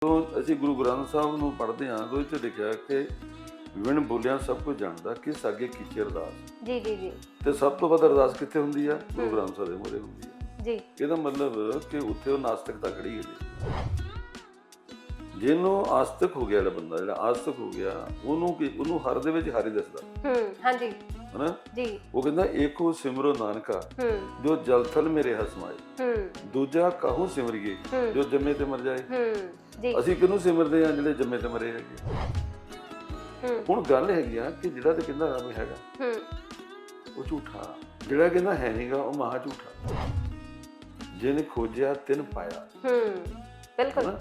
ਤੋਂ ਅਸੀਂ ਗੁਰੂ ਗ੍ਰੰਥ ਸਾਹਿਬ ਨੂੰ ਪੜ੍ਹਦੇ ਹਾਂ ਤਾਂ ਇਹ 'ਚ ਲਿਖਿਆ ਕਿ ਵਿਣ ਬੋਲਿਆ ਸਭ ਕੁਝ ਜਾਣਦਾ ਕਿਸ ਅੱਗੇ ਕੀਚੇ ਅਰਦਾਸ। ਜੀ ਜੀ ਜੀ। ਤੇ ਸਭ ਤੋਂ ਵੱਧ ਅਰਦਾਸ ਕਿੱਥੇ ਹੁੰਦੀ ਆ? ਗੁਰੂ। ਗ੍ਰੰਥ ਸਾਹਿਬ ਦੇ ਮੂਹਰੇ ਹੁੰਦੀ ਆ। ਜੀ। ਇਹਦਾ ਮਤਲਬ ਕਿ ਉੱਥੇ ਉਹ ਨਾਸਤਿਕਤਾ ਖੜੀ ਹੈ ਜਿਹਨੂੰ ਆਸਤਿਕ ਹੋ ਗਿਆ ਜਿਹੜਾ ਬੰਦਾ ਜਿਹੜਾ ਆਸਤਿਕ ਹੋ ਗਿਆ ਉਹਨੂੰ ਕੀ ਉਹਨੂੰ ਹਰ ਦੇ ਵਿੱਚ ਹਰੀ ਦੱਸਦਾ। ਹੂੰ ਹਾਂਜੀ। ਹਨਾ? ਜੀ। ਉਹ ਕਹਿੰਦਾ ਏਕੋ ਸਿਮਰੋ ਨਾਨਕਾ ਜੋ ਜਲ ਥਲ ਮੇਰੇ ਹਸਮਾਏ ਹੂੰ। ਦੂਜਾ ਕਹੂੰ ਸਿਮਰਿਏ ਜੋ ਜੰਮੇ ਤੇ ਮਰ ਜਾਏ? ਹੂੰ। ਜੀ। ਅਸੀਂ ਕਿਹਨੂੰ ਸਿਮਰਦੇ ਆ ਜਿਹੜੇ ਜੰਮੇ ਤੇ ਮਰੇ ਹੈਗੇ? ਹੂੰ। ਹੁਣ ਗੱਲ ਹੈਗੀ ਆ ਕਿ ਜਿਹੜਾ ਤੇ ਕਹਿੰਦਾ ਰੱਬ ਹੈਗਾ ਉਹ ਝੂਠਾ। ਜਿਹੜਾ ਕਹਿੰਦਾ ਹੈ ਨਹੀਂਗਾ ਉਹ ਮਹਾ ਝੂਠਾ। ਜਿਹਨੇ ਖੋਜਿਆ ਤਿੰਨ ਪਾਇਆ। ਹੂੰ। ਬਿਲਕੁਲ?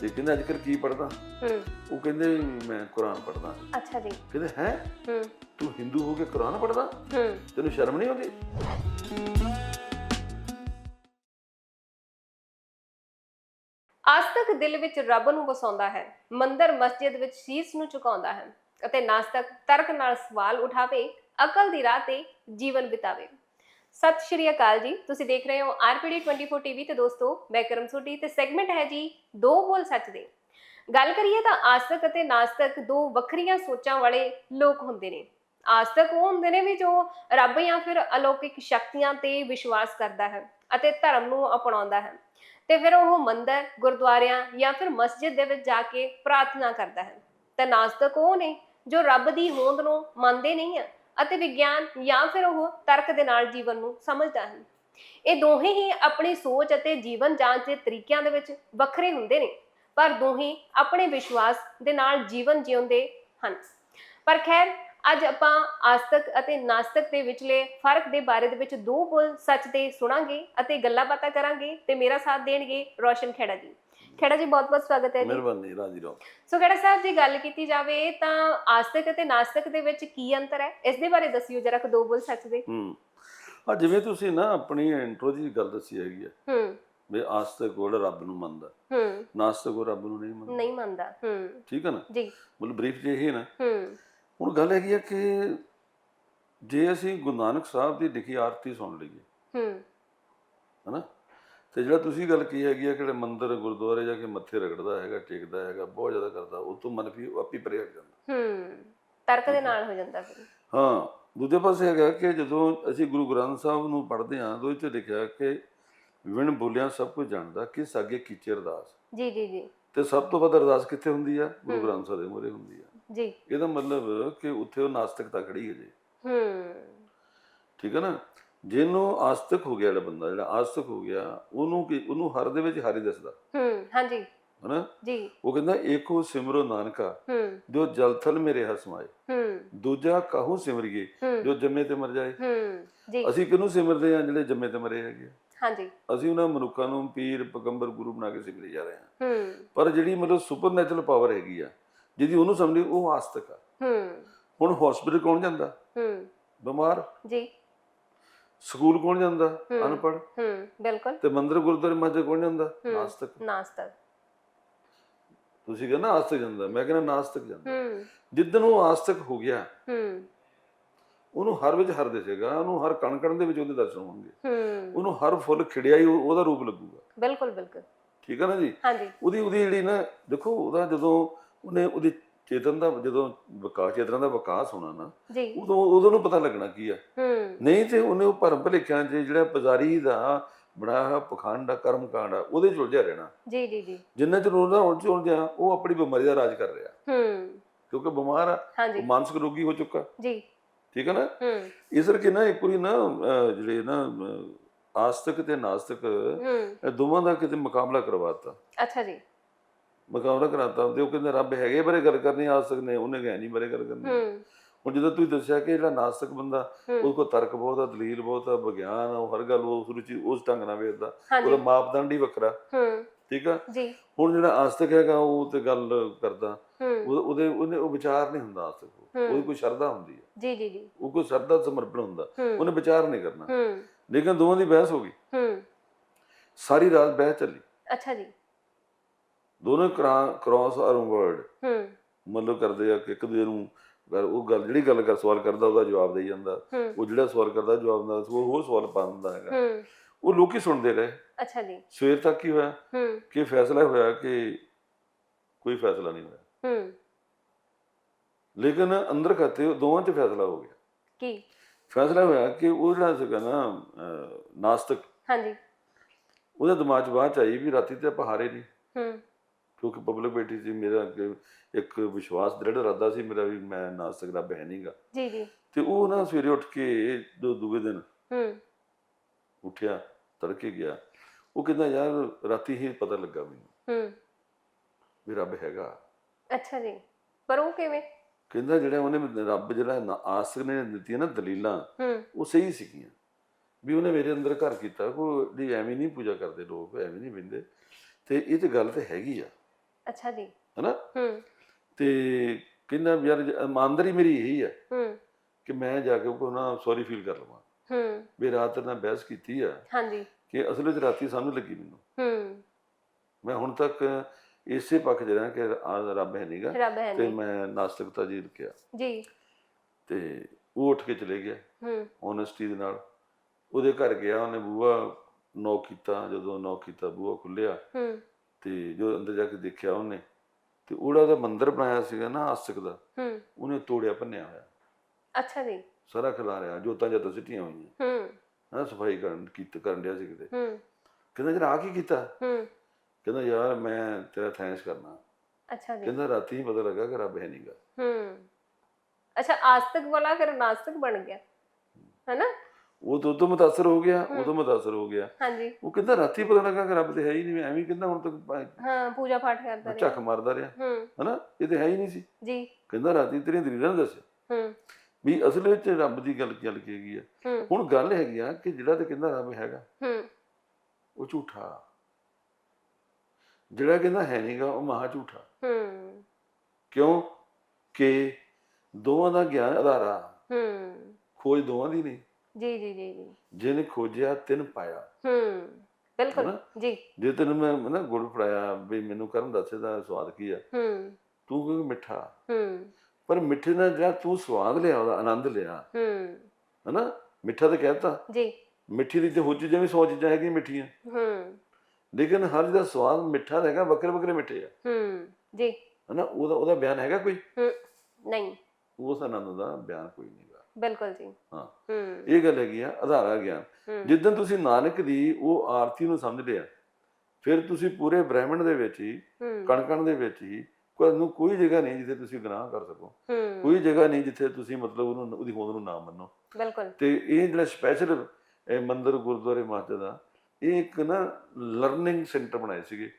ਤੇ ਕਹਿੰਦਾ ਅੱਜ ਕੱਲ੍ਹ ਕੀ ਪੜਦਾ ਹੂੰ। ਉਹ ਕਹਿੰਦੇ ਮੈਂ ਕੁਰਾਨ ਪੜਦਾ ਅੱਛਾ ਜੀ। ਕਹਿੰਦੇ ਹੈ? ਹੂੰ। ਤੂੰ ਹਿੰਦੂ ਹੋ ਕੇ ਕੁਰਾਨ ਪੜਦਾ ਹੂੰ। ਤੈਨੂੰ ਸ਼ਰਮ ਨਹੀਂ ਆਉਂਦੀ? ਆਸਤਕ ਦਿਲ ਵਿੱਚ ਰੱਬ ਨੂੰ ਵਸਾਉਂਦਾ ਹੈ ਮੰਦਰ ਮਸਜਿਦ ਵਿੱਚ ਸੀਸ ਨੂੰ ਝੁਕਾਉਂਦਾ ਹੈ ਅਤੇ ਨਾਸਤਕ ਤਰਕ ਨਾਲ ਸਵਾਲ ਉਠਾਵੇ ਅਕਲ ਦੀ ਰਾਹ ਤੇ ਜੀਵਨ ਬਿਤਾਵੇ। ਸਤਿ ਸ਼੍ਰੀ ਅਕਾਲ ਜੀ। ਤੁਸੀਂ ਦੇਖ ਰਹੇ ਹੋ ਆਰਪੀਡੀ 24 ਟੀਵੀ ਤੇ ਦੋਸਤੋ, ਮੈਂ ਕਰਮ ਸੋਢੀ ਤੇ ਸੈਗਮੈਂਟ ਹੈ ਜੀ ਦੋ ਬੋਲ ਸੱਚ ਦੇ। ਗੱਲ ਕਰੀਏ ਤਾਂ ਆਸਤਕ ਅਤੇ ਨਾਸਤਕ ਦੋ ਵੱਖਰੀਆਂ ਸੋਚਾਂ ਵਾਲੇ ਲੋਕ ਹੁੰਦੇ ਨੇ। ਆਸਤਕ ਉਹ ਹੁੰਦੇ ਨੇ ਵੀ ਜੋ ਰੱਬ ਜਾਂ ਫਿਰ ਅਲੌਕਿਕ ਸ਼ਕਤੀਆਂ ਤੇ ਵਿਸ਼ਵਾਸ ਕਰਦਾ ਹੈ ਅਤੇ ਧਰਮ ਨੂੰ ਅਪਣਾਉਂਦਾ ਹੈ ਤੇ ਫਿਰ ਉਹ ਮੰਦਰ, ਗੁਰਦੁਆਰਿਆਂ ਜਾਂ ਫਿਰ ਮਸਜਿਦ ਦੇ ਵਿੱਚ ਜਾ ਕੇ ਪ੍ਰਾਰਥਨਾ ਕਰਦਾ ਹੈ। ਤੇ ਨਾਸਤਕ ਉਹ ਨੇ ਜੋ ਰੱਬ ਦੀ ਹੋਂਦ ਨੂੰ ਮੰਨਦੇ ਨਹੀਂ ਆ ਅਤੇ ਵਿਗਿਆਨ ਜਾਂ ਫਿਰ ਉਹ ਤਰਕ ਦੇ ਨਾਲ ਜੀਵਨ ਨੂੰ ਸਮਝਦਾ ਹੈ। ਇਹ ਦੋਹੇ ਹੀ ਆਪਣੀ ਸੋਚ ਅਤੇ ਜੀਵਨ ਜਾਂਚ ਦੇ ਤਰੀਕਿਆਂ ਦੇ ਵਿੱਚ ਵੱਖਰੇ ਹੁੰਦੇ ਨੇ, ਪਰ ਦੋਹੇ ਆਪਣੇ ਵਿਸ਼ਵਾਸ ਦੇ ਨਾਲ ਜੀਵਨ ਜਿਉਂਦੇ ਹਨ। ਪਰ ਖੈਰ, ਅੱਜ ਆਪਾਂ ਆਸਤਕ ਅਤੇ ਨਾਸਤਕ ਦੇ ਵਿਚਲੇ ਫ਼ਰਕ ਦੇ ਬਾਰੇ ਦੇ ਵਿੱਚ ਦੋ ਬੋਲ ਸੱਚ ਦੇ ਸੁਣਾਂਗੇ ਅਤੇ ਗੱਲਾਂ ਬਾਤਾਂ ਕਰਾਂਗੇ ਤੇ ਮੇਰਾ ਸਾਥ ਦੇਣਗੇ ਰੋਸ਼ਨ ਖੇੜਾ ਜੀ। ਖੇੜਾ ਜੀ ਬਹੁਤ ਬਹੁਤ ਸਵਾਗਤ ਹੈ ਜੀ। ਮਿਹਰਬਾਨੀ ਰਾਜੀ ਰਹੋ। ਸੋ ਖੇੜਾ ਸਾਹਿਬ ਜੀ ਗੱਲ ਕੀਤੀ ਜਾਵੇ ਤਾਂ ਆਸਤਕ ਅਤੇ ਨਾਸਤਕ ਦੇ ਵਿੱਚ ਕੀ ਅੰਤਰ ਹੈ? ਇਸ ਦੇ ਬਾਰੇ ਦੱਸਿਓ ਜਰਾ ਕੁ ਦੋ ਬੋਲ ਸੱਚ ਦੇ। ਹੂੰ। ਆ ਜਿਵੇਂ ਤੁਸੀਂ ਨਾ ਆਪਣੀ ਇੰਟਰੋ ਦੀ ਗੱਲ ਦੱਸੀ ਹੈਗੀ ਆ। ਹੂੰ। ਵੀ ਆਸਤਕ ਉਹ ਰੱਬ ਨੂੰ ਮੰਨਦਾ। ਹੂੰ। ਨਾਸਤਕ ਉਹ ਰੱਬ ਨੂੰ ਨਹੀਂ ਮੰਨਦਾ। ਨਹੀਂ ਮੰਨਦਾ। ਹੂੰ। ਠੀਕ ਹੈ ਨਾ? ਜੀ। ਮਤਲਬ ਬਰੀਫ ਜੇ ਇਹ ਹੈ ਨਾ। ਹੂੰ। ਹੁਣ ਗੱਲ ਹੈਗੀ ਆ ਕਿ ਜੇ ਅਸੀਂ ਗੁਰੂ ਨਾਨਕ ਸਾਹਿਬ ਦੀ ਲਿਖੀ ਆਰਤੀ ਸੁਣ ਲਈਏ। ਹੂੰ। ਹਨਾ? ਤੇ ਜਿਹੜਾ ਤੁਸੀਂ ਗੱਲ ਕੀ ਹੈਗੀ ਆ ਕਿ ਜਿਹੜੇ ਮੰਦਿਰ ਗੁਰਦੁਆਰੇ ਜਾ ਕੇ ਮੱਥੇ ਰਗੜਦਾ ਹੈਗਾ ਟੇਕਦਾ ਹੈਗਾ ਬਹੁਤ ਜ਼ਿਆਦਾ ਕਰਦਾ ਉਹ ਤੋਂ ਮਨ ਵੀ ਆਪੀ ਪਰੇ ਹਟ ਜਾਂਦਾ। ਹੂੰ ਤਰਕ ਦੇ ਨਾਲ ਹੋ ਜਾਂਦਾ ਫਿਰ। ਹਾਂ ਦੂਜੇ ਪਾਸੇ ਹੈਗਾ ਕਿ ਜਦੋਂ ਅਸੀਂ ਗੁਰੂ ਗ੍ਰੰਥ ਸਾਹਿਬ ਨੂੰ ਪੜ੍ਹਦੇ ਹਾਂ ਤਾਂ ਉਹ 'ਚ ਲਿਖਿਆ ਕਿ ਵਿਣ ਬੋਲਿਆ ਸਭ ਕੁਝ ਜਾਣਦਾ ਕਿਸ ਅੱਗੇ ਕੀਚੇ ਅਰਦਾਸ। ਜੀ ਜੀ ਜੀ। ਤੇ ਸਭ ਤੋਂ ਵੱਧ ਅਰਦਾਸ ਕਿੱਥੇ ਹੁੰਦੀ ਆ? ਗੁਰੂ। ਗ੍ਰੰਥ ਸਾਹਿਬ ਦੇ ਮੂਹਰੇ ਹੁੰਦੀ ਆ। ਜੀ। ਇਹਦਾ ਮਤਲਬ ਕਿ ਉੱਥੇ ਉਹ ਨਾਸਤਿਕਤਾ ਖੜੀ ਹੈ ਜੀ। ਹੂੰ। ਠੀਕ ਹੈ ਨਾ? ਜਿਹਨੂੰ ਆਸਤਿਕ ਹੋ ਗਿਆ ਜਿਹੜਾ ਬੰਦਾ ਜਿਹੜਾ ਆਸਤਿਕ ਹੋ ਗਿਆ ਉਹਨੂੰ ਕੀ ਉਹਨੂੰ ਹਰ ਦੇ ਵਿੱਚ ਹਰੀ ਦੱਸਦਾ। ਹੂੰ ਹਾਂਜੀ। ਹਨਾ? ਜੀ। ਉਹ ਕਹਿੰਦਾ ਏਕੋ ਸਿਮਰੋ ਨਾਨਕਾ ਹੂੰ। ਜੋ ਜਲ ਥਲ ਮੇਰੇ ਹਸਮਾਏ ਹੂੰ। ਦੂਜਾ ਕਹੂੰ ਸਿਮਰਿਏ ਜੋ ਜੰਮੇ ਤੇ ਮਰ ਜਾਏ। ਹੂੰ ਜੀ। ਅਸੀਂ ਕਿਹਨੂੰ ਸਿਮਰਦੇ ਆ ਜਿਹੜੇ ਜੰਮੇ ਤੇ ਮਰੇ ਹੈਗੇ? ਹਾਂਜੀ। ਅਸੀਂ ਉਹਨਾਂ ਮਨੁੱਖਾਂ ਨੂੰ ਪੀਰ ਪਗੰਬਰ ਗੁਰੂ ਬਣਾ ਕੇ ਸਿਮਰੀ ਜਾ ਰਹੇ ਹਾਂ। ਹੂੰ। ਪਰ ਜਿਹੜੀ ਮਤਲਬ ਸੁਪਰਨੈਚੁਰਲ ਪਾਵਰ ਹੈਗੀ ਆ ਜਿਹਦੀ ਉਹਨੂੰ ਸਮਝੀ ਉਹ ਆਸਤਕ ਆ। ਹੂੰ। ਹੁਣ ਹਸਪੀਟਲ ਕੌਣ ਜਾਂਦਾ? ਹੂੰ। ਬਿਮਾਰ? ਜੀ। ਸਕੂਲ ਕੌਣ ਜਾਂਦਾ? ਹਮ। ਅਨਪੜ੍ਹ? ਹੂੰ ਬਿਲਕੁਲ। ਤੇ ਮੰਦਰ ਗੁਰਦੁਆਰੇ ਮਸਜਿਦ ਕੌਣ ਜਾਂਦਾ। ਨਾਸਤਕ। ਨਾਸਤਕ। ਤੁਸੀਂ ਕਹਿੰਦੇ ਆਸਤਕ ਜਾਂਦਾ। ਮੈਂ ਕਹਿੰਦਾ ਨਾਸਤਕ ਜਾਂਦਾ। ਹੂੰ। ਜਿੱਦਨ ਉਹ ਆਸਤਕ ਹੋ ਗਿਆ ਹੂੰ। ਉਹਨੂੰ ਹਰ ਵਿੱਚ ਹਰ ਦਿਸੇਗਾ ਉਹਨੂੰ ਹਰ ਕਣ ਕਣ ਦੇ ਵਿੱਚ ਉਹਦੇ ਦਰਸ਼ਨ ਹੋਣਗੇ। ਹੂੰ। ਉਹਨੂੰ ਹਰ ਫੁੱਲ ਖਿੜਿਆ ਹੀ ਉਹ- ਉਹਦਾ ਰੂਪ ਲੱਗੂਗਾ। ਬਿਲਕੁਲ ਬਿਲਕੁਲ। ਠੀਕ ਹੈ ਨਾ ਜੀ? ਹਾਂਜੀ। ਉਹਦੀ ਉਹਦੀ ਜਿਹੜੀ ਨਾ ਦੇਖੋ ਉਹਦਾ ਜਦੋਂ ਉਹਨੇ ਉਹਦੀ ਚੇਤਨ ਦਾ ਜਦੋਂ ਵਿਕਾਸ ਚੇਤਨਾ ਦਾ ਵਿਕਾਸ ਹੋਣਾ ਨਾ ਜੀ। ਉਦੋਂ ਉਦੋਂ ਨੂੰ ਪਤਾ ਲੱਗਣਾ ਕੀ ਆ। ਨਹੀਂ ਤੇ ਉਹਨੇ ਉਹ ਭਰਮ ਭਲੇਖਿਆਂ 'ਚ ਜਿਹੜਾ ਪੁਜਾਰੀ ਦਾ ਬੜਾ ਪਖੰਡ ਆ ਕਰਮ ਕਾਂਡ ਆ ਉਹਦੇ 'ਚ ਉਲਝਿਆ ਰਹਿਣਾ। ਜੀ ਜੀ ਜੀ। ਜਿੰਨਾ ਚਿਰ ਉਹਦਾ ਉਲਝ ਉਲਝਿਆ ਉਹ ਆਪਣੀ ਬਿਮਾਰੀ ਦਾ ਰਾਜ ਕਰ ਰਿਹਾ। ਹੂੰ। ਕਿਉਂਕਿ ਬਿਮਾਰ ਆ ਉਹ ਮਾਨਸਿਕ ਰੋਗੀ ਹੋ ਚੁੱਕਾ। ਜੀ। ਠੀਕ ਹੈ ਨਾ? ਹੂੰ। ਇਸ ਕਰਕੇ ਨਾ ਇੱਕ ਵਾਰੀ ਨਾ ਜਿਹੜੇ ਨਾ ਆਸਤਕ ਤੇ ਨਾਸਤਕ ਦੋਵਾਂ ਦਾ ਕਿਤੇ ਮੁਕਾਬਲਾ ਕਰਵਾਤਾ ਅੱਛਾ ਜੀ। ਮੁਕਾਬਲਾ ਕਰਾਤਾ ਤੇ ਉਹ ਕਹਿੰਦੇ ਰੱਬ ਹੈਗੇ ਬਾਰੇ ਗੱਲ ਕਰਨੀ ਆਸਤਕ ਨੇ ਉਹਨੇ ਕਿਹਾ ਨਹੀਂ ਬਾਰੇ ਗੱਲ ਕਰਨੀ ਹੂੰ। ਹੁਣ ਜਦੋਂ ਤੁਸੀਂ ਦੱਸਿਆ ਕਿ ਜਿਹੜਾ ਨਾਸਤਕ ਬੰਦਾ ਉਹਦੇ ਕੋਲ ਤਰਕ ਬਹੁਤ ਆ ਦਲੀਲ ਬਹੁਤ ਆ ਵਿਗਿਆਨ ਆ ਉਹ ਹਰ ਗੱਲ ਉਹ ਰੁਚੀ ਉਸ ਢੰਗ ਨਾਲ ਵੇਖਦਾ। ਉਹਦਾ ਮਾਪਦੰਡ ਹੀ ਵੱਖਰਾ। ਹੂੰ। ਠੀਕ ਆ? ਜੀ। ਹੁਣ ਜਿਹੜਾ ਆਸਤਕ ਹੈਗਾ ਉਹ ਤੇ ਗੱਲ ਕਰਦਾ। ਉਹਦੇ ਉਹਨੇ ਉਹ ਵਿਚਾਰ ਨਹੀਂ ਹੁੰਦਾ ਆਸਤਕ। ਉਹਦੀ ਕੋਈ ਸ਼ਰਧਾ ਹੁੰਦੀ ਹੈ ਜੀ ਜੀ ਜੀ। ਉਹ ਕੋਈ ਸ਼ਰਧਾ ਸਮਰਪਣ ਹੁੰਦਾ। ਉਹਨੇ ਵਿਚਾਰ ਨਹੀਂ ਕਰਨਾ। ਹੂੰ। ਲੇਕਿਨ ਦੋਵਾਂ ਦੀ ਬਹਿਸ ਹੋ ਗਈ। ਹੂੰ। ਸਾਰੀ ਰਾਤ ਬਹਿਸ ਚੱਲੀ। ਅੱਛਾ ਜੀ। ਦੋਨੋਂ ਕ੍ਰਾਸ ਆਰ ਵਰਡ ਹੂੰ। ਮਤਲਬ ਕਰਦੇ ਆ ਕਿ ਇੱਕ ਦੂਜੇ ਨੂੰ ਗੱਲ- ਉਹ ਗੱਲ ਜਿਹੜੀ ਗੱਲ ਕਰ ਸਵਾਲ ਕਰਦਾ ਉਹਦਾ ਜਵਾਬ ਦੇਈ ਜਾਂਦਾ। ਉਹ ਜਿਹੜਾ ਸਵਾਲ ਕਰਦਾ ਜਵਾਬ ਦਿੰਦਾ ਉਹ ਹੋਰ ਸਵਾਲ ਪਾ ਦਿੰਦਾ ਹੈਗਾ। ਉਹ ਲੋਕੀ ਸੁਣਦੇ ਰਹੇ। ਅੱਛਾ ਜੀ। ਸਵੇਰ ਤੱਕ ਕੀ ਹੋਇਆ? ਕਿ ਫੈਸਲਾ ਹੋਇਆ ਕਿ ਕੋਈ ਫੈਸਲਾ ਨਹੀਂ ਹੋਇਆ। ਹੂੰ। ਲੇਕਿਨ ਅੰਦਰ ਖਾਤੇ ਦੋਵਾਂ 'ਚ ਫੈਸਲਾ ਹੋ ਗਿਆ। ਕੀ? ਫੈਸਲਾ ਹੋਇਆ ਕਿ ਉਹ ਜਿਹੜਾ ਸੀਗਾ ਨਾ ਨਾਸਤਕ ਹਾਂਜੀ। ਉਹਦੇ ਦਿਮਾਗ 'ਚ ਬਾਅਦ 'ਚ ਆਈ ਵੀ ਰਾਤੀ ਤੇ ਆਪਾਂ ਹਾਰੇ ਨਹੀਂ। ਹੂੰ। ਕਿਉਂਕਿ ਪਬਲਿਕ ਬੈਠੀ ਸੀ ਮੇਰਾ ਅੱਗੇ ਇੱਕ ਵਿਸ਼ਵਾਸ ਦ੍ਰਿੜ ਇਰਾਦਾ ਸੀ ਮੇਰਾ ਵੀ ਮੈਂ ਨਾਸਤਕ ਰੱਬ ਹੈ ਨਹੀਂਗਾ ਜੀ ਜੀ। ਤੇ ਉਹ ਨਾ ਸਵੇਰੇ ਉੱਠ ਕੇ ਦੋ ਦੂਏ ਦਿਨ ਹੂੰ। ਉੱਠਿਆ ਤੜਕੇ ਗਿਆ। ਉਹ ਕਹਿੰਦਾ ਯਾਰ ਰਾਤੀ ਹੀ ਪਤਾ ਲੱਗਾ ਮੈਨੂੰ ਹੂੰ। ਵੀ ਰੱਬ ਹੈਗਾ। ਅੱਛਾ ਜੀ। ਪਰ ਉਹ ਕਿਵੇਂ? ਕਹਿੰਦਾ ਜਿਹੜਾ ਉਹਨੇ ਰੱਬ ਜਿਹੜਾ ਆਸਕ ਨੇ ਦਿੱਤੀਆਂ ਨਾ ਦਲੀਲਾਂ ਉਹ ਸਹੀ ਸੀਗੀਆਂ। ਵੀ ਉਹਨੇ ਮੇਰੇ ਅੰਦਰ ਘਰ ਕੀਤਾ। ਕੋਈ ਐਵੇਂ ਨਹੀਂ ਪੂਜਾ ਕਰਦੇ ਲੋਕ ਐਵੇਂ ਨਹੀਂ ਬਿੰਦੇ ਤੇ ਇਹ ਤੇ ਗੱਲ ਤੇ ਹੈਗੀ ਆ। ਅੱਛਾ ਜੀ। ਹਨਾ? ਹੂੰ। ਤੇ ਕਹਿੰਦਾ ਵੀ ਯਾਰ ਇਮਾਨਦਾਰੀ ਮੇਰੀ ਇਹੀ ਹੈ ਹੂੰ। ਕਿ ਮੈਂ ਜਾ ਕੇ ਉਹ ਨਾ ਸੌਰੀ ਫੀਲ ਕਰ ਲਵਾਂ। ਹੂੰ। ਵੀ ਰਾਤ ਨਾਲ ਬਹਿਸ ਕੀਤੀ ਆ। ਹਾਂਜੀ। ਕਿ ਅਸਲ ਵਿੱਚ ਰਾਤੀ ਸਮਝ ਲੱਗੀ ਮੈਨੂੰ। ਹੂੰ। ਮੈਂ ਹੁਣ ਤੱਕ ਇਸੇ ਪੱਖ ਰਿਹਾ ਕਿ ਰੱਬ ਹੈ ਨਹੀਂਗਾ ਤੇ ਮੈਂ ਨਾਸਤਿਕਤਾ ਜੀ ਰੱਖਿਆ ਜੀ। ਤੇ ਉਹ ਉੱਠ ਕੇ ਚਲੇ ਗਿਆ। ਹੂੰ। ਓਨੈਸਟੀ ਦੇ ਨਾਲ। ਉਹਦੇ ਘਰ ਗਿਆ ਉਹਨੇ ਬੂਹਾ ਨੌਕ ਕੀਤਾ। ਜਦੋਂ ਨੌਕ ਕੀਤਾ ਬੂਹਾ ਖੁੱਲਿਆ ਹੂੰ। ਤੇ ਜੋ ਅੰਦਰ ਜਾ ਕੇ ਦੇਖਿਆ ਉਹਨੇ ਤੇ ਉਹਦਾ ਉਹਦਾ ਮੰਦਿਰ ਬਣਾਇਆ ਸੀਗਾ ਨਾ ਆਸਤਿਕ ਦਾ ਹੂੰ। ਉਹਨੇ ਤੋੜਿਆ ਭੰਨਿਆ ਹੋਇਆ। ਅੱਛਾ ਜੀ। ਸਾਰਾ ਖਿਲਾਰਿਆ ਜੋਤਾਂ ਜੱਤਾਂ ਸਿੱਟੀਆਂ ਹੋਈਆਂ। ਹੂੰ। ਹਾਂ ਸਫ਼ਾਈ ਕਰਨ ਕੀਤ ਕਰਨ ਡਿਆ ਸੀ ਕਿਤੇ। ਹੂੰ। ਕਹਿੰਦਾ ਜਰਾ ਆ ਕੀ ਕੀਤਾ? ਹੂੰ। ਕਹਿੰਦਾ ਯਾਰ ਮੈਂ ਤੇਰਾ ਥੈਂਕਸ ਕਰਨਾ। ਅੱਛਾ ਜੀ। ਕਹਿੰਦਾ ਰਾਤੀ ਹੀ ਪਤਾ ਲੱਗਾ ਕਿ ਰੱਬ ਹੈ ਨਹੀਂਗਾ ਹੂੰ। ਅੱਛਾ ਆਸਤਕ ਵਾਲਾ ਫਿਰ ਨਾਸਤਕ ਬਣ ਗਿਆ। ਹੈਨਾ? ਉਹ ਤੋਂ ਤੋਂ ਮਤਾਸਰ ਹੋ ਗਿਆ ਉਹ ਤੋਂ ਮਤਾਸਰ ਹੋ ਗਿਆ। ਹਾਂਜੀ। ਉਹ ਕਹਿੰਦਾ ਰਾਤੀ ਪਤਾ ਲੱਗਾ ਕਿ ਰੱਬ ਤੇ ਹੈ ਹੀ ਨਹੀਂ ਐਵੇਂ ਕਹਿੰਦਾ ਹੁਣ ਤੱਕ ਹਾਂ ਪੂਜਾ ਪਾਠ ਕਰਦਾ ਰਿਹਾ। ਝੱਕ ਮਾਰਦਾ ਰਿਹਾ। ਹੂੰ। ਹਨਾ? ਇਹ ਤੇ ਹੈ ਹੀ ਨਹੀਂ ਸੀ। ਜੀ। ਕਹਿੰਦਾ ਰਾਤੀ ਤੇਰੀਆਂ ਦਲੀਲਾਂ ਨੇ ਦੱਸਿਆ। ਹੂੰ। ਵੀ ਅਸਲ ਵਿੱਚ ਰੱਬ ਦੀ ਗੱਲ ਗੱਲ ਕੀ ਹੈਗੀ ਆ? ਹੁਣ ਗੱਲ ਹੈਗੀ ਆ ਕਿ ਜਿਹੜਾ ਤੇ ਕਹਿੰਦਾ ਰੱਬ ਹੈਗਾ ਹੂੰ। ਉਹ ਝੂਠਾ। ਜਿਹੜਾ ਕਹਿੰਦਾ ਹੈ ਨਹੀਂਗਾ ਉਹ ਮਹਾ ਝੂਠਾ। ਹੂੰ। ਕਿਉਂ? ਕਿ ਦੋਵਾਂ ਦਾ ਗਿਆਨ ਅਧਾਰਾ ਹੂੰ। ਖੋਜ ਦੋਵਾਂ ਦੀ ਨਹੀਂ। ਜੀ ਜੀ ਜੀ ਜੀ। ਜਿਹਨੇ ਖੋਜਿਆ ਤਿੰਨ ਪਾਇਆ। ਹੂੰ ਬਿਲਕੁਲ ਹਨਾ? ਜੀ। ਜੇ ਤੈਨੂੰ ਮੈਂ ਨਾ ਗੁੜ ਫੜਾਇਆ ਵੀ ਮੈਨੂੰ ਕਰਨ ਦੱਸੇ ਦਾ ਸਵਾਦ ਕੀ ਆ। ਹੂੰ। ਤੂੰ ਕਹੇ ਮਿੱਠਾ। ਹੂੰ। ਪਰ ਮਿੱਠੇ ਨਾਲ ਜਿਹੜਾ ਤੂੰ ਸਵਾਦ ਲਿਆ ਉਹਦਾ ਆਨੰਦ ਲਿਆ। ਹੂੰ। ਹਨਾ? ਮਿੱਠਾ ਤਾਂ ਕਹਿਤਾ ਜੀ। ਮਿੱਠੀ ਦੀ ਤੇ ਹੋਰ ਚੀਜ਼ਾਂ ਵੀ ਸੌ ਚੀਜ਼ਾਂ ਹੈਗੀਆਂ ਮਿੱਠੀਆਂ। ਹੂੰ। ਲੇਕਿਨ ਹਰ ਦਾ ਸਵਾਦ ਮਿੱਠਾ ਹੈਗਾ ਵੱਖਰੇ ਵੱਖਰੇ ਮਿੱਠੇ ਆ। ਹੂੰ ਜੀ। ਹਨਾ? ਉਹਦਾ ਉਹਦਾ ਬਿਆਨ ਹੈਗਾ ਕੋਈ? ਹੂੰ ਨਹੀਂ। ਉਸ ਆਨੰਦ ਦਾ ਬਿਆਨ ਕੋਈ ਨਹੀਂਗਾ ਬਿਲਕੁਲ ਜੀ। ਹਾਂ। ਇਹ ਗੱਲ ਹੈਗੀ ਆ ਆਧਾਰਾ ਗਿਆਨ। ਜਿੱਦਨ ਤੁਸੀਂ ਨਾਨਕ ਦੀ ਉਹ ਆਰਤੀ ਨੂੰ ਸਮਝ ਲਿਆ ਫਿਰ ਤੁਸੀਂ ਪੂਰੇ ਬ੍ਰਹਿਮੰਡ ਦੇ ਵਿੱਚ ਹੀ ਹੂੰ। ਕਣ ਕਣ ਦੇ ਵਿੱਚ ਹੀ ਤੁਹਾਨੂੰ ਕੋਈ ਜਗ੍ਹਾ ਨਹੀਂ ਜਿੱਥੇ ਤੁਸੀਂ ਗੁਨਾਹ ਕਰ ਸਕੋ। ਕੋਈ ਜਗ੍ਹਾ ਨਹੀਂ ਜਿੱਥੇ ਤੁਸੀਂ ਮਤਲਬ ਉਹਨੂੰ ਉਹਦੀ ਹੋਂਦ ਨੂੰ ਨਾ ਮੰਨੋ। ਬਿਲਕੁਲ। ਤੇ ਇਹ ਜਿਹੜਾ ਸਪੈਸ਼ਲ ਮੰਦਿਰ ਗੁਰਦੁਆਰੇ ਮਸਜਿਦ ਆ ਇਹ ਇੱਕ ਨਾ ਲਰਨਿੰਗ ਸੈਂਟਰ ਬਣਾਏ ਸੀਗੇ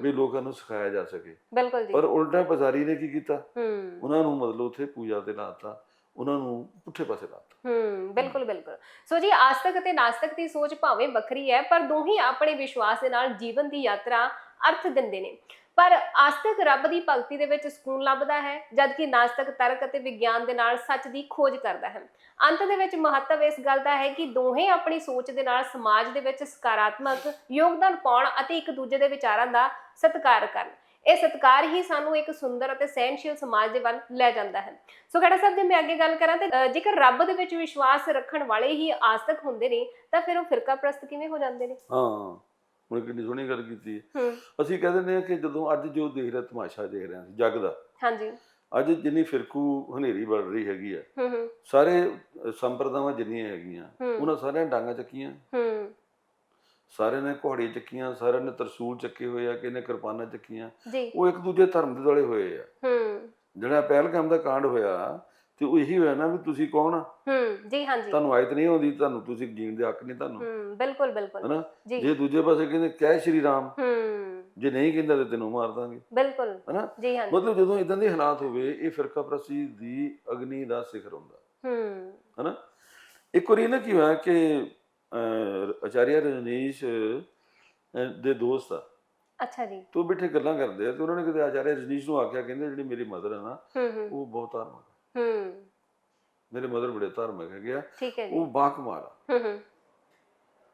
ਵੀ ਲੋਕਾਂ ਨੂੰ ਸਿਖਾਇਆ ਜਾ ਸਕੇ। ਬਿਲਕੁਲ ਜੀ। ਪਰ ਉਲਟਾ ਪੁਜਾਰੀ ਨੇ ਕੀ ਕੀਤਾ? ਉਹਨਾਂ ਨੂੰ ਮਤਲਬ ਉੱਥੇ ਪੂਜਾ ਤੇ ਲਾਤਾ ਉਹਨਾਂ ਨੂੰ ਪੁੱਠੇ ਪਾਸੇ ਲਾਤਾ ਹੂੰ, ਬਿਲਕੁਲ ਬਿਲਕੁਲ। ਸੋ ਜੀ, ਆਸਤਕ ਅਤੇ ਨਾਸਤਕ ਦੀ ਸੋਚ ਭਾਵੇਂ ਵੱਖਰੀ ਹੈ, ਪਰ ਦੋਹੀ ਆਪਣੇ ਵਿਸ਼ਵਾਸ ਦੇ ਨਾਲ ਜੀਵਨ ਦੀ ਯਾਤਰਾ ਅਰਥ ਦਿੰਦੇ ਨੇ। ਪਰ ਆਸਤਕ ਰੱਬ ਦੀ ਭਗਤੀ ਦੇ ਵਿੱਚ ਸਕੂਨ ਲੱਭਦਾ ਹੈ, ਜਦਕਿ ਨਾਸਤਕ ਤਰਕ ਅਤੇ ਵਿਗਿਆਨ ਦੇ ਨਾਲ ਸੱਚ ਦੀ ਖੋਜ ਕਰਦਾ ਹੈ। ਅੰਤ ਦੇ ਵਿੱਚ ਮਹੱਤਵ ਇਸ ਗੱਲ ਦਾ ਹੈ ਕਿ ਦੋਹੇ ਆਪਣੀ ਸੋਚ ਦੇ ਨਾਲ ਸਮਾਜ ਦੇ ਵਿੱਚ ਸਕਾਰਾਤਮਕ ਯੋਗਦਾਨ ਪਾਉਣ ਅਤੇ ਇੱਕ ਦੂਜੇ ਦੇ ਵਿਚਾਰਾਂ ਦਾ ਸਤਿਕਾਰ ਕਰਨ। ਇਹ ਸਤਿਕਾਰ ਹੀ ਸਾਨੂੰ ਇੱਕ ਸੁੰਦਰ ਅਤੇ ਸਹਿਨਸ਼ੀਲ ਸਮਾਜ ਦੇ ਵੱਲ ਲੈ ਜਾਂਦਾ ਹੈ। ਸੋ ਖੜਾ ਸਾਹਿਬ ਜੇ ਮੈਂ ਅੱਗੇ ਗੱਲ ਕਰਾਂ ਤੇ ਜੇਕਰ ਰੱਬ ਦੇ ਵਿੱਚ ਵਿਸ਼ਵਾਸ ਰੱਖਣ ਵਾਲੇ ਹੀ ਆਸਤਕ ਹੁੰਦੇ ਨੇ ਤਾਂ ਫਿਰ ਉਹ ਫਿਰਕਾ ਪ੍ਰਸਤ ਕਿਵੇਂ ਹੋ ਜਾਂਦੇ ਨੇ? ਹਾਂ ਹੁਣ ਕਿੰਨੀ ਸੋਹਣੀ ਗੱਲ ਕੀਤੀ ਹੈ। ਅਸੀਂ ਕਹਿੰਦੇ ਨੇ ਕਿ ਜਦੋਂ ਅੱਜ ਜੋ ਦੇਖ ਰਿਹਾ ਤਮਾਸ਼ਾ ਦੇਖ ਰਹੇ ਹਾਂ ਜੱਗ ਦਾ। ਹਾਂਜੀ। ਅੱਜ ਜਿੰਨੀ ਫਿਰਕੂ ਹਨੇਰੀ ਵੱਲ ਰਹੀ ਹੈਗੀ ਆ ਸਾਰੇ ਸੰਪਰਦਾਵਾਂ ਜਿੰਨੀਆਂ ਹੈਗੀਆਂ ਉਹਨਾਂ ਸਾਰਿਆਂ ਡਾਂਗਾ ਚੱਕੀਆਂ। ਹੂੰ ਸਾਰਿਆਂ ਨੇ ਘੋੜੀਆਂ ਚੱਕੀਆਂ ਸਾਰਿਆਂ ਨੇ ਤਰਸੂਲ ਚੱਕੇ ਹੋਏ ਆ ਕਿਨੇ ਕਿਰਪਾਨਾਂ ਚੱਕੀਆਂ। ਉਹ ਇੱਕ ਦੂਜੇ ਧਰਮ ਦੇ ਦੁਆਲੇ ਹੋਏ ਆ। ਹੂੰ। ਜਿਹੜਾ ਪਹਿਲਗਾਮ ਦਾ ਕਾਂਡ ਹੋਇਆ ਤੇ ਉਹ ਇਹੀ ਹੋਇਆ ਨਾ ਵੀ ਤੁਸੀਂ ਕੌਣ ਆ? ਹੂੰ ਜੀ ਹਾਂਜੀ। ਤੁਹਾਨੂੰ ਆਇਤ ਨਹੀਂ ਆਉਂਦੀ ਤੁਹਾਨੂੰ ਤੁਸੀਂ ਜੀਣ ਦੇ ਹੱਕ ਨਹੀਂ ਤੁਹਾਨੂੰ। ਹੂੰ ਬਿਲਕੁਲ ਬਿਲਕੁਲ। ਹਨਾ? ਜੀ। ਦੂਜੇ ਪਾਸੇ ਕਹਿੰਦੇ ਕਹਿ ਸ਼੍ਰੀ ਰਾਮ ਹੂੰ। ਜੇ ਨਹੀਂ ਕਹਿੰਦਾ ਤੇ ਤੈਨੂੰ ਮਾਰ ਦਾਂਗੇ। ਬਿਲਕੁਲ। ਹਨਾ? ਜੀ ਹਾਂਜੀ। ਮਤਲਬ ਜਦੋਂ ਇਦਾਂ ਦੇ ਹਾਲਾਤ ਹੋਵੇ ਇਹ ਫਿਰਕਾ ਪ੍ਰਸਤੀ ਦੀ ਅਗਨੀ ਦਾ ਸਿਖਰ ਹੁੰਦਾ। ਹੂੰ। ਹਨਾ? ਇੱਕ ਵਾਰੀ ਨਾ ਕੀ ਹੋਇਆ ਕਿ ਆਚਾਰੀਆ ਰਜਨੀਸ਼ ਦੇ ਦੋਸਤ ਆ। ਅੱਛਾ ਜੀ। ਤੋਂ ਬਿਠੇ ਗੱਲਾਂ ਕਰਦੇ ਆ ਤੇ ਉਹਨਾਂ ਨੇ ਕਿਤੇ ਆਚਾਰੀਆ ਰਜਨੀਸ਼ ਨੂੰ ਆਖਿਆ ਕਹਿੰਦੇ ਜਿਹੜੀ ਮੇਰੀ ਮਦਰ ਹੈ ਨਾ ਉਹ ਬਹੁਤ ਧਾਰਮਿਕ। ਹੂੰ। ਮੇਰੇ ਮਦਰ ਬੜੇ ਧਾਰਮਿਕ ਹੈਗੇ ਆ। ਠੀਕ ਹੈ ਜੀ। ਉਹ ਬਾਕਮਾਲ ਹੂੰ ਹੂੰ।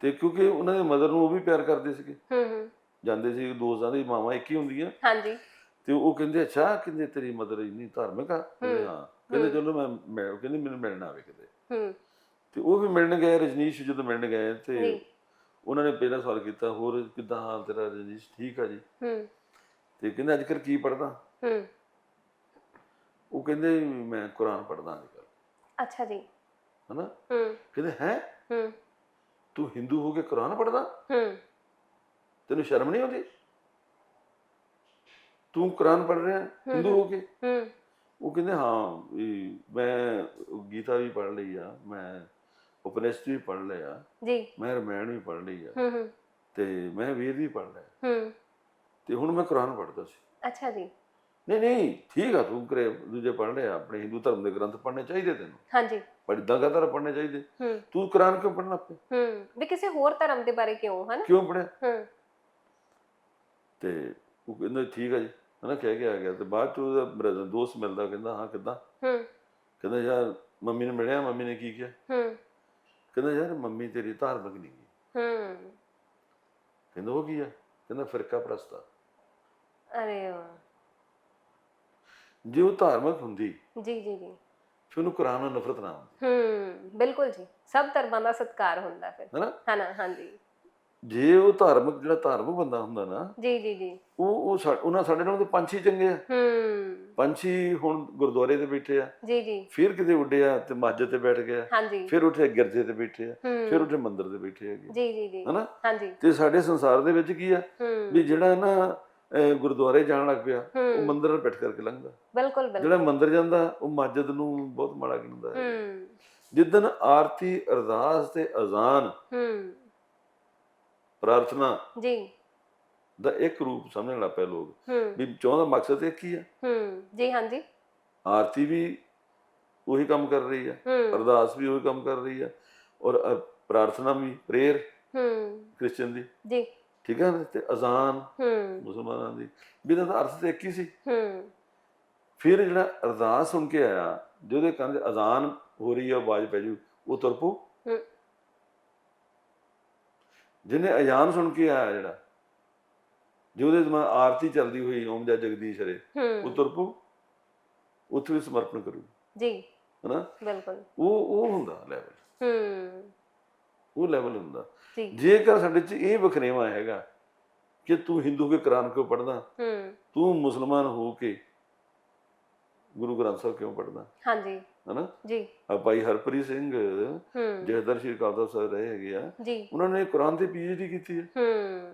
ਤੇ ਕਿਉਂਕਿ ਉਹਨਾਂ ਦੇ ਮਦਰ ਨੂੰ ਉਹ ਵੀ ਪਿਆਰ ਕਰਦੇ ਸੀਗੇ। ਹੂੰ ਹੂੰ। ਜਾਂਦੇ ਸੀ ਦੋਸਤਾਂ ਦੀ ਮਾਵਾਂ ਇੱਕ ਹੀ ਹੁੰਦੀਆਂ। ਹਾਂਜੀ। ਤੇ ਉਹ ਕਹਿੰਦੇ ਅੱਛਾ ਕਹਿੰਦੇ ਤੇਰੀ ਮਦਰ ਇੰਨੀ ਧਾਰਮਿਕ ਆ। ਕਹਿੰਦੇ ਹੂੰ। ਹਾਂ। ਕਹਿੰਦੇ ਚਲੋ ਮੈਂ ਮੈਂ ਕਹਿੰਦੇ ਮੈਨੂੰ ਮਿਲਣਾ ਆਵੇ ਕਿਤੇ। ਹੂੰ। ਤੇ ਉਹ ਵੀ ਮਿਲਣ ਗਏ ਰਜਨੀਸ਼ ਜਦੋਂ ਮਿਲਣ ਗਏ ਤੇ ਉਹਨਾਂ ਨੇ ਪਹਿਲਾ ਸਵਾਲ ਕੀਤਾ ਹੋਰ ਕਿੱਦਾਂ ਹਾਲ ਤੇਰਾ ਰਜਨੀਸ਼ ਠੀਕ ਆ ਜੀ? ਹੂੰ। ਤੇ ਕਹਿੰਦੇ ਅੱਜ ਕੀ ਪੜਦਾ ਹੂੰ। ਉਹ ਕਹਿੰਦੇ ਮੈਂ ਕੁਰਾਨ ਪੜਦਾ ਅੱਜ ਅੱਛਾ ਜੀ। ਹਨਾ? ਹੂੰ। ਕਹਿੰਦੇ ਹੈ? ਹੂੰ। ਤੂੰ ਹਿੰਦੂ ਹੋ ਕੇ ਕੁਰਾਨ ਪੜਦਾ ਹੂੰ। ਤੈਨੂੰ ਸ਼ਰਮ ਨਹੀਂ ਆਉਂਦੀ? ਤੂੰ ਕੁਰਾਨ ਪੜ ਰਿਹਾ ਹਿੰਦੂ ਹੋ ਕੇ? ਹੂੰ। ਉਹ ਕਹਿੰਦੇ ਹਾਂ ਮੈਂ ਗੀਤਾ ਵੀ ਪੜ ਲਈ ਆ ਮੈਂ ਉਪਨਿਸ਼ਦ ਵੀ ਪੜ ਲਿਆ। ਜੀ। ਮੈਂ ਰਮਾਇਣ ਵੀ ਪੜ ਲਈ ਆ। ਹੂੰ ਹੂੰ। ਤੇ ਮੈਂ ਵੇਦ ਵੀ ਪੜ ਲਿਆ। ਹੂੰ। ਤੇ ਹੁਣ ਮੈਂ ਕੁਰਾਨ ਪੜਦਾ ਸੀ। ਅੱਛਾ ਜੀ। ਨਹੀਂ ਨਹੀਂ ਠੀਕ ਆ ਤੂੰ ਕਰੇ ਦੂਜੇ ਪੜ ਲਿਆ। ਆਪਣੇ ਹਿੰਦੂ ਧਰਮ ਦੇ ਗ੍ਰੰਥ ਪੜਨੇ ਚਾਹੀਦੇ ਤੈਨੂੰ। ਹਾਂਜੀ। ਪਰ ਇਦਾਂ ਕਹਤਾ ਪੜਨੇ ਚਾਹੀਦੇ? ਹੂੰ। ਤੂੰ ਕੁਰਾਨ ਕਿਉਂ ਪੜਨਾ ਪਿਆ? ਹੂੰ। ਵੀ ਕਿਸੇ ਹੋਰ ਧਰਮ ਦੇ ਬਾਰੇ ਕਿਉਂ ਹਨਾ? ਕਿਉਂ ਪੜਿਆ ਹੂੰ। ਤੇ ਉਹ ਕਹਿੰਦਾ ਠੀਕ ਆ ਜੀ। ਹਨਾ ਕਹਿ ਕੇ ਆ ਗਿਆ। ਤੇ ਬਾਅਦ ਚ ਉਹਦਾ ਦੋਸਤ ਮਿਲਦਾ ਕਹਿੰਦਾ ਹਾਂ ਕਿੱਦਾਂ? ਹੂੰ। ਕਹਿੰਦਾ ਯਾਰ ਮੰਮੀ ਨੇ ਮਿਲਿਆ ਮੰਮੀ ਨੇ ਕੀ ਕਿਹਾ? ਹੂੰ। ਕਹਿੰਦਾ ਯਾਰ ਮੰਮੀ ਤੇਰੀ ਧਾਰਮਿਕ ਨਹੀਂ ਗੀ। ਹੂੰ ਕਹਿੰਦਾ ਉਹ ਕੀ ਆ? ਕਹਿੰਦਾ ਫਿਰਕਾ ਪ੍ਰਸਤਾ ਅਰੇ ਵਾਹ। ਜੇ ਉਹ ਧਾਰਮਿਕ ਹੁੰਦੀ ਜੀ ਜੀ ਜੀ। ਫਿਰ ਉਹਨੂੰ ਕੁਰਾਨ ਨਾਲ ਨਫ਼ਰਤ ਨਾ ਹੁੰਦੀ। ਹੂੰ ਬਿਲਕੁਲ ਜੀ। ਸਭ ਧਰਮਾਂ ਦਾ ਸਤਿਕਾਰ ਹੁੰਦਾ ਫਿਰ। ਹੈਨਾ? ਹਨਾ ਹਾਂਜੀ। ਜੇ ਉਹ ਧਾਰਮਿਕ ਜਿਹੜਾ ਧਾਰਮਿਕ ਬੰਦਾ ਹੁੰਦਾ ਨਾ ਜੀ ਜੀ ਜੀ। ਉਹ ਉਹ ਸਾ- ਉਹਨਾਂ ਸਾਡੇ ਨਾਲ ਤੇ ਪੰਛੀ ਚੰਗੇ ਆ। ਹੂੰ। ਪੰਛੀ ਹੁਣ ਗੁਰਦੁਆਰੇ ਤੇ ਬੈਠੇ ਆ। ਜੀ ਜੀ। ਫਿਰ ਕਿਤੇ ਉੱਡੇ ਆ ਤੇ ਮਸਜਿਦ ਤੇ ਬੈਠ ਗਿਆ। ਹਾਂਜੀ। ਫਿਰ ਉੱਠੇ ਗਿਰਜੇ ਤੇ ਬੈਠੇ ਆ। ਫਿਰ ਉੱਠੇ ਮੰਦਿਰ ਤੇ ਬੈਠੇ ਹੈਗੇ। ਜੀ ਜੀ ਜੀ। ਹਨਾ? ਹਾਂਜੀ। ਤੇ ਸਾਡੇ ਸੰਸਾਰ ਦੇ ਵਿੱਚ ਕੀ ਆ? ਹੂੰ। ਵੀ ਜਿਹੜਾ ਨਾ ਅਹ, ਗੁਰਦੁਆਰੇ ਜਾਣ ਲੱਗ ਪਿਆ ਉਹ ਹੂੰ। ਮੰਦਿਰ ਨਾਲ ਬੈਠ ਕਰਕੇ ਲੰਘਦਾ। ਬਿਲਕੁਲ ਬਿਲਕੁਲ। ਜਿਹੜਾ ਮੰਦਿਰ ਜਾਂਦਾ ਉਹ ਮਸਜਿਦ ਨੂੰ ਬਹੁਤ ਮਾੜਾ ਗਿਣਦਾ ਹੈ। ਹੂੰ। ਜਿੱਦਨ ਆਰਤੀ ਅਰਦਾਸ ਤੇ ਅਜ਼ਾਨ ਹੂੰ। ਪ੍ਰਾਰਥਨਾ ਜੀ। ਦਾ ਇੱਕ ਰੂਪ ਸਮਝਣ ਲੱਗ ਪਏ ਲੋਕ। ਹੂੰ। ਵੀ ਚਾਹੁੰਦਾ ਮਕਸਦ ਇੱਕ ਹੀ ਆ। ਹੂੰ ਜੀ ਹਾਂਜੀ। ਆਰਤੀ ਵੀ ਉਹੀ ਕੰਮ ਕਰ ਰਹੀ ਆ। ਹੂੰ। ਅਰਦਾਸ ਵੀ ਉਹੀ ਕੰਮ ਕਰ ਰਹੀ ਆ। ਔਰ ਅ, ਪ੍ਰਾਰਥਨਾ ਵੀ ਪ੍ਰੇਅਰ ਹੂੰ। ਕ੍ਰਿਸਚੀਅਨ ਦੀ। ਜੀ। ਠੀਕ ਹੈ ਨਾ? ਤੇ ਅਜ਼ਾਨ ਹੂੰ। ਮੁਸਲਮਾਨਾਂ ਦੀ। ਵੀ ਤਾਂ ਅਰਥ ਤੇ ਇੱਕ ਹੀ ਸੀ। ਹੂੰ। ਫਿਰ ਜਿਹੜਾ ਅਰਦਾਸ ਸੁਣ ਕੇ ਆਇਆ ਜਿਹਦੇ ਕੰਨ 'ਚ ਅਜ਼ਾਨ ਹੋ ਰਹੀ ਆ ਆਵਾਜ਼ ਪੈ ਜੂ ਉਹ ਤੁਰ ਪਊ। ਹੂੰ। ਜਿਹਨੇ ਅਜ਼ਾਨ ਸੁਣ ਕੇ ਆਇਆ ਜਿਹੜਾ ਜਿਹਦੇ ਜ਼ਮਾ ਆਰਤੀ ਚੱਲਦੀ ਹੋਈ ਓਮ ਜੈ ਜਗਦੀਸ਼ ਤੁਰ ਪਊ ਉੱਥੇ ਵੀ ਸਮਰਪਣ ਕਰੂ। ਜੀ। ਹਨਾ? ਬਿਲਕੁਲ। ਉਹ ਉਹ ਹੁੰਦਾ ਲੈਵਲ ਹੂੰ। ਉਹ ਲੈਵਲ ਹੁੰਦਾ। ਜੇਕਰ ਸਾਡੇ 'ਚ ਇਹ ਵਖਰੇਵਾ ਹੈਗਾ ਕਿ ਤੂੰ ਹਿੰਦੂ ਕੇ ਕੁਰਾਨ ਕਿਉਂ ਪੜਦਾ ਹੂੰ। ਤੂੰ ਮੁਸਲਮਾਨ ਹੋ ਕੇ ਗੁਰੂ ਗ੍ਰੰਥ ਸਾਹਿਬ ਕਿਉਂ ਪੜਦਾ ਹਾਂਜੀ। ਹਨਾ? ਜੀ। ਆ ਭਾਈ ਹਰਪ੍ਰੀਤ ਸਿੰਘ ਹੂੰ। ਜਹਦਰ ਸ਼੍ਰੀ ਕਾਲਦਾ ਸਾਹਿਬ ਰਹੇ ਹੈਗੇ ਆ। ਜੀ। ਉਹਨਾਂ ਨੇ ਕੁਰਾਨ ਤੇ ਪੀਐਚਡੀ ਕੀਤੀ ਹੈ। ਹੂੰ।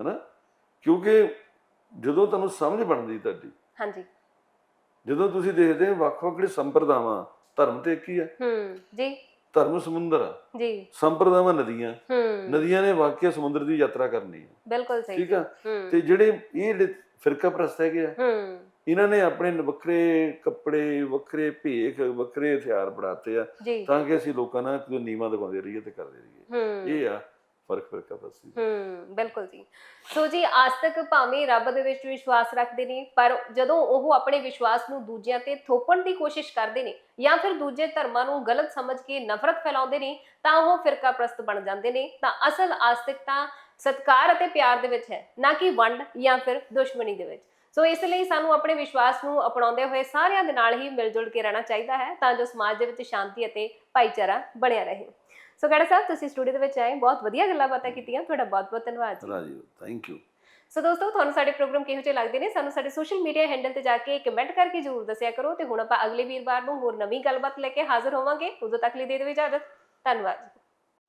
ਹਨਾ? ਕਿਉਂਕਿ ਜਦੋਂ ਤੁਹਾਨੂੰ ਸਮਝ ਬਣਦੀ ਤੁਹਾਡੀ ਹਾਂਜੀ। ਜਦੋਂ ਤੁਸੀਂ ਦੇਖਦੇ ਹੋ ਵੱਖ-ਵੱਖ ਜਿਹੜੇ ਸੰਪਰਦਾਵਾਂ ਧਰਮ ਤੇ ਇੱਕ ਹੀ ਆ। ਹੂੰ ਜੀ। ਧਰਮ ਸਮੁੰਦਰ ਆ। ਜੀ। ਸੰਪਰਦਾਵਾਂ ਨਦੀਆਂ। ਹੂੰ। ਨਦੀਆਂ ਨੇ ਵਾਕਿਆ ਸਮੁੰਦਰ ਦੀ ਯਾਤਰਾ ਕਰਨੀ ਹੈ ਬਿਲਕੁਲ ਸਹੀ ਠੀਕ ਆ? ਹੂੰ। ਤੇ ਜਿਹੜੇ ਇਹ ਜਿਹੜੇ ਫਿਰਕਾ ਪ੍ਰਸਤ ਹੈਗੇ ਆ ਹੂੰ। ਇਹਨਾਂ ਨੇ ਆਪਣੇ ਵੱਖਰੇ ਕੱਪੜੇ ਵੱਖਰੇ ਭੇਖ ਵੱਖਰੇ ਹਥਿਆਰ ਬਣਾਤੇ ਆ ਤਾਂ ਕਿ ਅਸੀਂ ਲੋਕਾਂ ਨਾਲ ਕੋਈ ਨੀਵਾ ਦਿਖਾਉਂਦੇ ਰਹੀਏ ਤੇ ਕਰਦੇ ਰਹੀਏ। ਇਹ ਆ ਫ਼ਰਕ ਫਿਰਕਾ ਪ੍ਰਸਤੀ ਦਾ। ਹੂੰ ਬਿਲਕੁਲ ਜੀ। ਸੋ ਜੀ ਆਸਤਕ ਭਾਵੇਂ ਰੱਬ ਦੇ ਵਿੱਚ ਵਿਸ਼ਵਾਸ ਰੱਖਦੇ ਨੇ ਪਰ ਜਦੋਂ ਉਹ ਆਪਣੇ ਵਿਸ਼ਵਾਸ ਨੂੰ ਦੂਜਿਆਂ ਤੇ ਥੋਪਣ ਦੀ ਕੋਸ਼ਿਸ਼ ਕਰਦੇ ਨੇ ਜਾਂ ਫਿਰ ਦੂਜੇ ਧਰਮਾਂ ਨੂੰ ਗਲਤ ਸਮਝ ਕੇ ਨਫ਼ਰਤ ਫੈਲਾਉਂਦੇ ਨੇ ਤਾਂ ਉਹ ਫਿਰਕਾ ਪ੍ਰਸਤ ਬਣ ਜਾਂਦੇ ਨੇ। ਤਾਂ ਅਸਲ ਆਸਤਕ ਤਾਂ ਸਤਕਾਰ ਅਤੇ ਪਿਆਰ ਦੇ ਵਿੱਚ ਹੈ ਨਾ ਕਿ ਵੰਡ ਜਾਂ ਫਿਰ ਦੁਸ਼ਮਣੀ ਦੇ ਵਿੱਚ। ਸੋ ਇਸ ਲਈ ਸਾਨੂੰ ਆਪਣੇ ਵਿਸ਼ਵਾਸ ਨੂੰ ਅਪਣਾਉਂਦੇ ਹੋਏ ਸਾਰਿਆਂ ਦੇ ਨਾਲ ਹੀ ਮਿਲ ਜੁਲ ਕੇ ਰਹਿਣਾ ਚਾਹੀਦਾ ਹੈ ਤਾਂ ਜੋ ਸਮਾਜ ਦੇ ਵਿੱਚ ਸ਼ਾਂਤੀ ਅਤੇ ਭਾਈਚਾਰਾ ਬਣਿਆ ਰਹੇ। ਸੋ ਗੜਾ ਸਾਹਿਬ ਤੁਸੀਂ ਸਟੂਡੀਓ ਦੇ ਵਿੱਚ ਆਏ ਬਹੁਤ ਵਧੀਆ ਗੱਲਾਂ ਬਾਤਾਂ ਕੀਤੀਆਂ ਤੁਹਾਡਾ ਬਹੁਤ ਬਹੁਤ ਧੰਨਵਾਦ। ਜੀ ਰਾਜੀ ਥੈਂਕ ਯੂ ਸੋ ਦੋਸਤੋ ਤੁਹਾਨੂੰ ਸਾਡੇ ਪ੍ਰੋਗਰਾਮ ਕਿਹੋ ਜਿਹੇ ਲੱਗਦੇ ਨੇ ਸਾਨੂੰ ਸਾਡੇ ਸੋਸ਼ਲ ਮੀਡੀਆ ਹੈਂਡਲ ਤੇ ਜਾ ਕੇ ਕਮੈਂਟ ਕਰਕੇ ਜਰੂਰ ਦੱਸਿਆ ਕਰੋ ਤੇ ਹੁਣ ਆਪਾਂ ਅਗਲੇ ਵੀਰਵਾਰ ਨੂੰ ਹੋਰ ਨਵੀਂ ਗੱਲਬਾਤ ਲੈ ਕੇ ਹਾਜ਼ਰ ਹੋਵਾਂਗੇ। ਉਦੋਂ ਤੱਕ ਲਈ ਦੇ ਦਿਓ ਇਜਾਜ਼ਤ। ਧੰਨਵਾਦ। ਜੀ